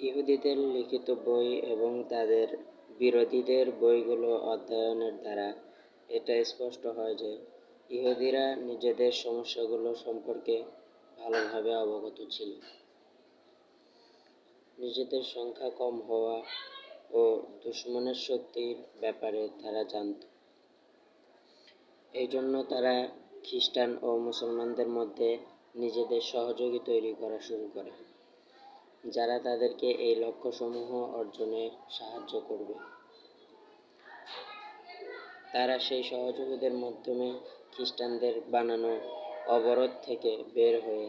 ইহুদিদের লিখিত বই এবং তাদের বিরোধীদের বইগুলো অধ্যয়নের দ্বারা এটা স্পষ্ট হয় যে ইহুদিরা নিজেদের সমস্যাগুলো সম্পর্কে ভালোভাবে অবগত ছিল। নিজেদের সংখ্যা কম হওয়া ও দুশ্মনের শক্তির ব্যাপারে তারা জানত। এই জন্য তারা খ্রিস্টান ও মুসলমানদের মধ্যে নিজেদের সহযোগী তৈরি করা শুরু করে। যারা তাদেরকে এই লক্ষ্যসমূহ অর্জনে সাহায্য করবে। তারা সেই সহযোগীদের মাধ্যমে খ্রিস্টানদের বানানো অবরোধ থেকে বের হয়ে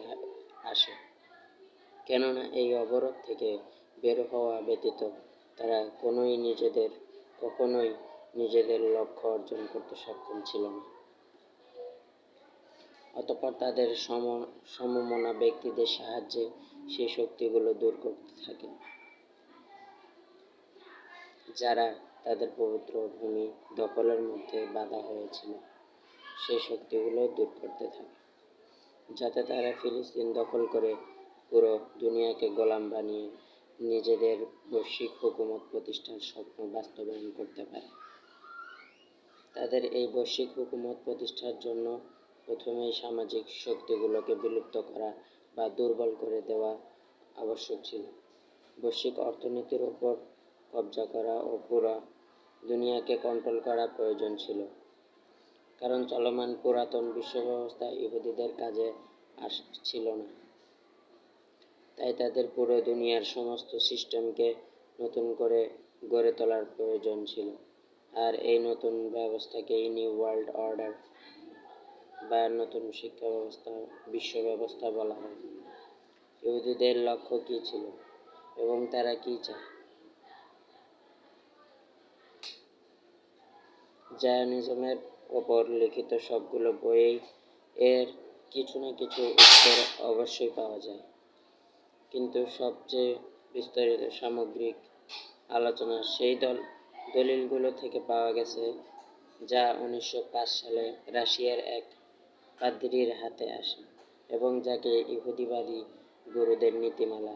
আসে। কেননা এই অবরোধ থেকে বের হওয়া ব্যতীত তারা কোনোই নিজেদের, কখনোই নিজেদের লক্ষ্য অর্জন করতে সক্ষম ছিল না। অতঃপর তাদের সম, সমমনা ব্যক্তিদের সাহায্যে সেই শক্তিগুলো দূর করতে থাকে। যারা তাদের পবিত্র ভূমি দখলের মধ্যে বাধা হয়েছিল সেই শক্তিগুলো দূর করতে থাকে। যাতে তারা ফিলিস্তিন দখল করে পুরো দুনিয়াকে গোলাম বানিয়ে নিজেদের বৈশ্বিক হুকুমত প্রতিষ্ঠার স্বপ্ন বাস্তবায়ন করতে পারে। তাদের এই বৈশ্বিক হুকুমত প্রতিষ্ঠার জন্য প্রথমেই সামাজিক শক্তিগুলোকে বিলুপ্ত করা বা দুর্বল করে দেওয়া আবশ্যক ছিল। বৈশ্বিক অর্থনীতির ওপর কবজা করা ও পুরো দুনিয়াকে কন্ট্রোল করা প্রয়োজন ছিল। কারণ চলমান পুরাতন বিশ্ব ব্যবস্থা ইহুদিদের কাজে আসছিল না। তাই তাদের পুরো দুনিয়ার সমস্ত সিস্টেমকে নতুন করে গড়ে তোলার প্রয়োজন ছিল। আর এই নতুন ব্যবস্থাকেই নিউ ওয়ার্ল্ড অর্ডার বা নতুন শিক্ষা ব্যবস্থা, বিশ্ব ব্যবস্থা বলা হয়। ইহুদিদের লক্ষ্য কী ছিল এবং তারা কী চায়? জায়নিজমের ওপর লিখিত সবগুলো বইয়েই এর কিছু না কিছু উত্তর অবশ্যই পাওয়া যায়। কিন্তু সবচেয়ে বিস্তারিত সামগ্রিক আলোচনা সেই দল দলিলগুলো থেকে পাওয়া গেছে যা উনিশশো পাঁচ সালে রাশিয়ার এক পাদ্রির হাতে আসে এবং যাকে ইহুদিবাদী গুরুদের নীতিমালা।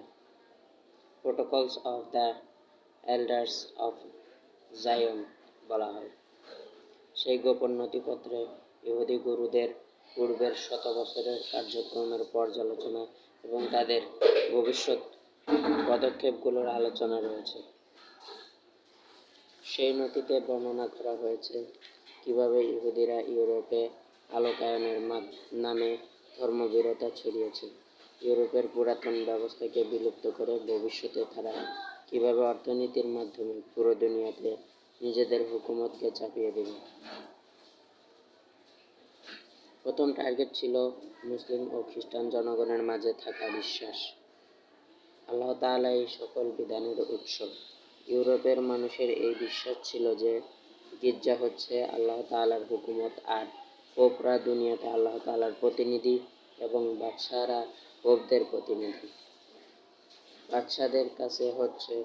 Protocols of the elders of Zion বলা হয়। সেই গোপন নথিপত্রে ইহুদি গুরুদের পূর্বের শত বছরের কার্যক্রমের পর্যালোচনা এবং তাদের ভবিষ্যৎ পদক্ষেপগুলোর আলোচনা রয়েছে। সেই নথিতে বর্ণনা করা হয়েছে কীভাবে ইহুদিরা ইউরোপে আলোকায়নের নামে ধর্মবীরতা ছড়িয়েছে। ইউরোপের পুরাতন ব্যবস্থাকে বিলুপ্ত করে ভবিষ্যতে তারা কীভাবে অর্থনীতির মাধ্যমে পুরো দুনিয়াতে নিজেদের হুকুমতকে চাপিয়ে দেবে? প্রথম টার্গেট ছিল মুসলিম ও খ্রিস্টান জনগণের মাঝে থাকা বিশ্বাস। আল্লাহ তাআলা এই সকল বিধানের উৎস। ইউরোপের মানুষের এই বিশ্বাস ছিল যে গির্জা হচ্ছে আল্লাহ তাআলার হুকুমত আর পোপরা দুনিয়াতে আল্লাহ তালার প্রতিনিধি এবং বাদশাহরা পোপদের প্রতিনিধি। বাচ্চাদের কাছে হচ্ছে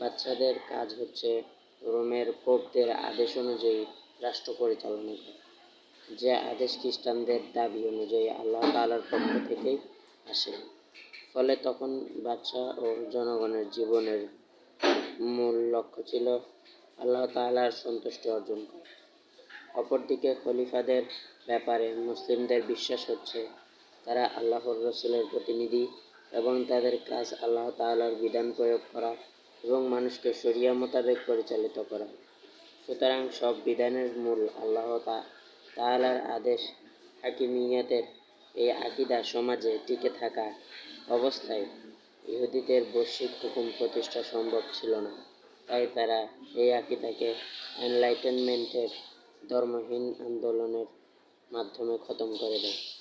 বাচ্চাদের কাজ হচ্ছে রোমের পোপদের আদেশ অনুযায়ী রাষ্ট্র পরিচালনা করা। যে আদেশ খ্রিস্টানদের দাবি অনুযায়ী আল্লাহ তালার পক্ষ থেকেই আসে। ফলে তখন বাচ্চা ও জনগণের জীবনের মূল লক্ষ্য ছিল আল্লাহ তালার সন্তুষ্টি অর্জন করা। অপরদিকে খলিফাদের ব্যাপারে মুসলিমদের বিশ্বাস হচ্ছে, তারা আল্লাহর রসুলের প্রতিনিধি এবং তাদের কাজ আল্লাহ তালার বিধান প্রয়োগ করা এবং মানুষকে সরিয়া মোতাবেক পরিচালিত করা। সুতরাং সব বিধানের মূল আল্লাহ তাআলার আদেশ, হাকিমিয়াতের এই আকিদা সমাজে টিকে থাকা অবস্থায় ইহুদিদের বৈশ্বিক হুকুম প্রতিষ্ঠা সম্ভব ছিল না। তাই তারা এই আকিদাকে এনলাইটেনমেন্টের ধর্মহীন আন্দোলনের মাধ্যমে খতম করে দেয়।